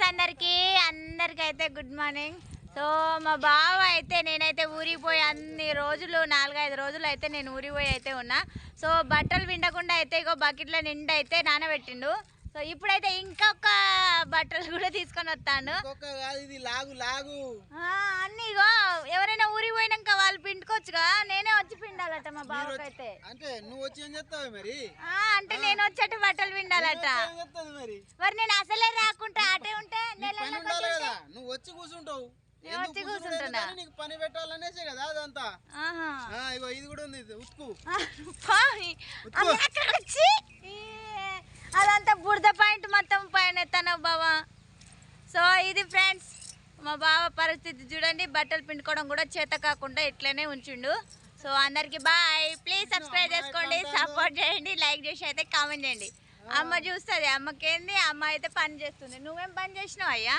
Friends అందరికి అందరికి అయితే గుడ్ మార్నింగ్. సో మా బావ అయితే నేనైతే ఊరికి పోయి అన్ని రోజులు నాలుగైదు రోజులు అయితే నేను ఊరికి పోయి అయితే ఉన్నా. సో బట్టలు విండకుండా అయితే ఇగో బకెట్లో నిండా అయితే నానబెట్టిండు. సో ఇప్పుడైతే ఇంకొక బట్టలు కూడా తీసుకొని వస్తాను అన్ని ఇగో ఎవరైనా ఊరికి పోయినాక వాళ్ళు పిండుకోవచ్చుగా. నేనే వచ్చి పిండాలట మా బావకైతే వచ్చి- అంటే నువ్వు వచ్చి ఏం చేస్తావు మరి? ఆ, అంటే నేను వచ్చేట బట్టలు పిండాలట మరి నేను అసలే రాకుంటా అటే ఉంటే నీకు పని నెలలో ఉండాలి కదా నువ్వు వచ్చి కూర్చుంటావు. వచ్చి కూర్చుంటున్నా. నీకు పని పెట్టాలనేసే కదా అదంతా. ఇగో ఇది కూడా ఉంది ఉతుకు. అదంతా బురద పాయింట్ మొత్తం పైన తన బావ. సో ఇది ఫ్రెండ్స్ మా బావ పరిస్థితి చూడండి బట్టలు పిండుకోవడం కూడా చేత కాకుండా ఇట్లనే ఉంచిండు. సో అందరికి బాయ్ ప్లీజ్ సబ్స్క్రైబ్ చేసుకోండి సపోర్ట్ చేయండి లైక్ చేసి అయితే కామెంట్ చేయండి. అమ్మ చూస్తుంది అమ్మకేంది అమ్మ అయితే పని చేస్తుంది. నువ్వేం పని చేసినావు అయ్యా?